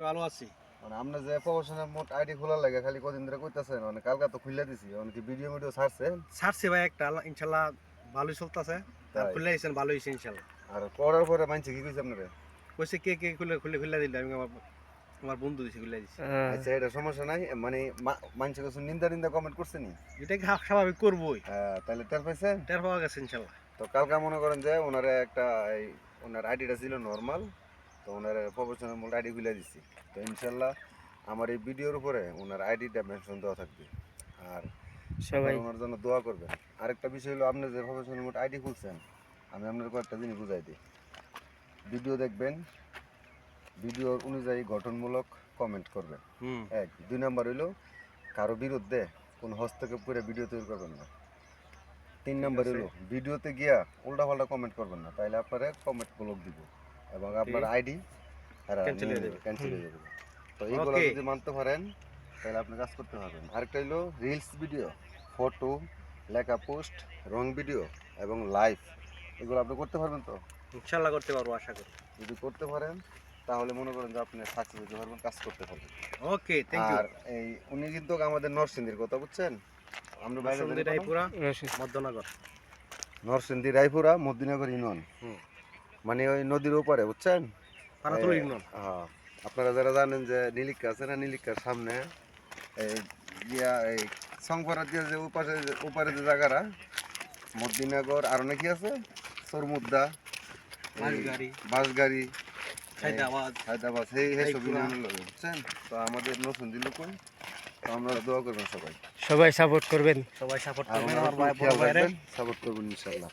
ভালো আছি। মানে আমরা যে প্রফেশনাল মোট আইডি খোলা লাগে খালি কদিন ধরে কইতাছেন মানে কালকা তো খুলে দিছি অনেকে ভিডিও ভিডিও ছাড়ছে? ছাড়ছে ভাই একটা আল্লাহ- ইনশাল্লাহ ভালোই চলতেছে আর খুলে দিয়েছেন ভালোই হয়েছে ইনশাল্লাহ। আর করার পরে মানছে কি কইছে আপনারা? কইছে কে কে খুলে খুলে খুলে দিলে আমি আমার আমার বন্ধু দিছে খুলে দিছে। আচ্ছা এটা সমস্যা নাই মানে মানছে কিছু নিন্দা নিন্দা কমেন্ট করছে নি? এটা কি স্বাভাবিক করবোই। হ্যাঁ, তাহলে টের পাইছেন টের পাওয়া গেছে ইনশাল্লাহ। তো কালকা মনে করেন যে ওনারে একটা ওনার আইডিটা ছিল নর্মাল ওনার প্রফেশনাল মোট আইডি খুলে দিছি। তো ইনশাল্লাহ আমার এই ভিডিওর উপরে ওনার আইডিটা মেনশন দেওয়া থাকবে। আর সবাই ওনার জন্য দোয়া করবেন। আরেকটা বিষয় হলো আপনি যে প্রফেশনাল মোট আইডি খুলছেন আমি আপনার কয়েকটা জিনিস বুঝাই দিই। ভিডিও দেখবেন ভিডিওর অনুযায়ী গঠনমূলক কমেন্ট করবেন। হুম। এক। দুই নাম্বার হইল কারও বিরুদ্ধে কোনো হস্তক্ষেপ করে ভিডিও তৈরি করবেন না। তিন নাম্বার। হইল ভিডিওতে গিয়া উল্টাপাল্টা কমেন্ট করবেন না। তাইলে আপনারা কমেন্ট ব্লক দিব। এবং আপনার আইডি হয়ে যাবে। ক্যান্সেল হয়ে যাবে। তো এইগুলো যদি মানতে পারেন তাহলে আপনি কাজ করতে পারবেন। আরেকটা হইল রিলস ভিডিও ফটো লেখা পোস্ট রং ভিডিও এবং লাইভ এগুলো আপনি করতে পারবেন তো? ইনশাল্লাহ করতে পারব আশা করি। যদি করতে পারেন তাহলে মনে করেন যে আপনি সাকসেস হতে পারবেন কাজ করতে পারবেন। ওকে থ্যাংক ইউ আর এই উনি কিন্তু আমাদের নরসিংদীর কথা বুঝছেন? আমরা বাইরে রায়পুরা। মধ্যনগর। নরসিংদী রায়পুরা মদিনগর ইউনিয়ন। হুম। মানে ওই নদীর ওপারে বুঝছেন? হ্যাঁ আপনারা যারা জানেন যে নীলিকা আছে না নীলিকার সামনে এই এই সংকরা দিয়ে যে ওপারে যে জায়গারা মদিনগর আর নাকি আছে সরমুদ্দা। বাঁশগাড়ি হায়দ্রাবাদ হায়দ্রাবাদ সেই সেই বুঝছেন? তো আমাদের নরসিংদী লোক তো আমরা দোয়া করবেন সবাই। সবাই সাপোর্ট করবেন। সবাই সাপোর্ট করবেন সাপোর্ট করবেন ইনশাল্লাহ